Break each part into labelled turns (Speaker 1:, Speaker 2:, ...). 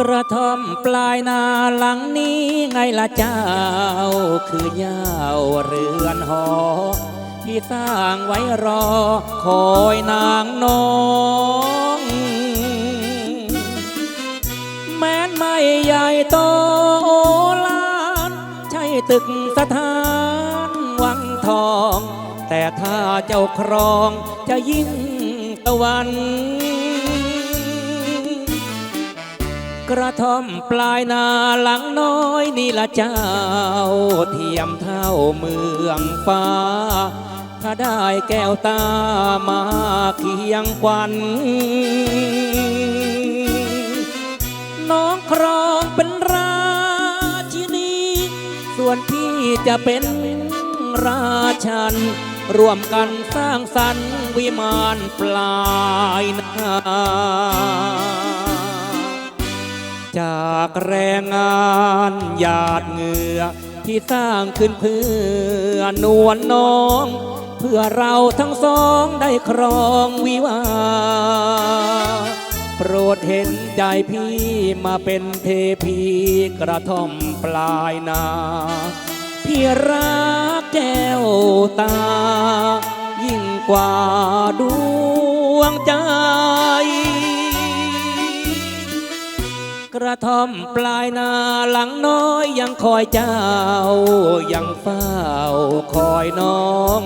Speaker 1: กระท่อมปลายนาหลังนี้ไงล่ะเจ้า คือยาวเรือนหอ ที่สร้างไว้รอคอยนางน้องแม้นไม่ใหญ่โตโอลานใช่ตึกสถานวังทอง แต่ถ้าเจ้าครองจะยิ่งตะวัน กระท่อมปลายนาหลังน้อยนี่ละเจ้า เทียมเท่าเมืองฟ้า ถ้าได้แก้วตามาเคียงควันน้องครองเป็นราชินี ส่วนพี่จะเป็นราชันร่วมกันสร้างสรรค์วิมานปลายนา จากแรงงานหยาดเหงื่อ ที่สร้างขึ้นเพื่อนวลน้อง เพื่อเราทั้งสองได้ครองวิวา โปรดเห็นใจพี่มาเป็นเทพีกระท่อมปลายนา พี่รักแก้วตา ยิ่งกว่าดวงใจ ระท่อมปลายนาหลังน้อยยังคอยเจ้า ยังเฝ้าคอยน้อง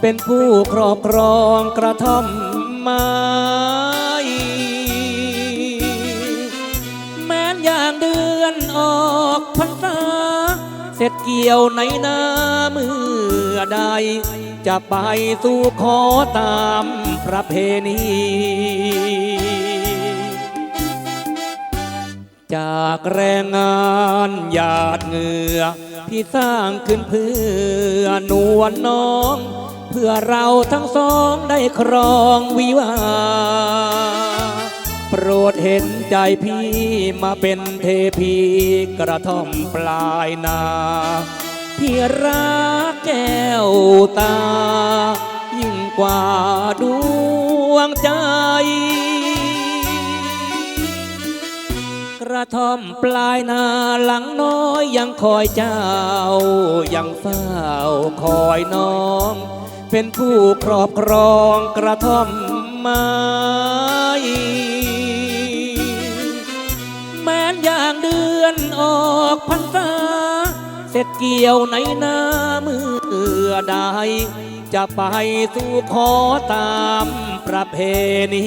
Speaker 1: เป็นผู้ครอบครองกระท่อมไม้แม้นอย่างเดือนออกพรรษา เสร็จเกี่ยวในนาเมื่อใด จะไปสู่ขอตามประเพณีากแรงงานหยาดเหงื่อที่สร้างขึ้นเพื่อนวลน้อง เพื่อเราทั้งสองได้ครองวิวา โปรดเห็นใจพี่มาเป็นเทพีกระท่อมปลายนาพี่รักแก้วตา ยิ่งกว่าดวงใจ ระท่อมปลายนาหลังน้อยยังคอยเจ้า ยังเฝ้าคอยน้อง เป็นผู้ครอบครองกระท่อมไม้แม้นอย่างเดือนออกพรรษา เสร็จเกี่ยวในนาเมื่อใด จะไปสู่ขอตามประเพณี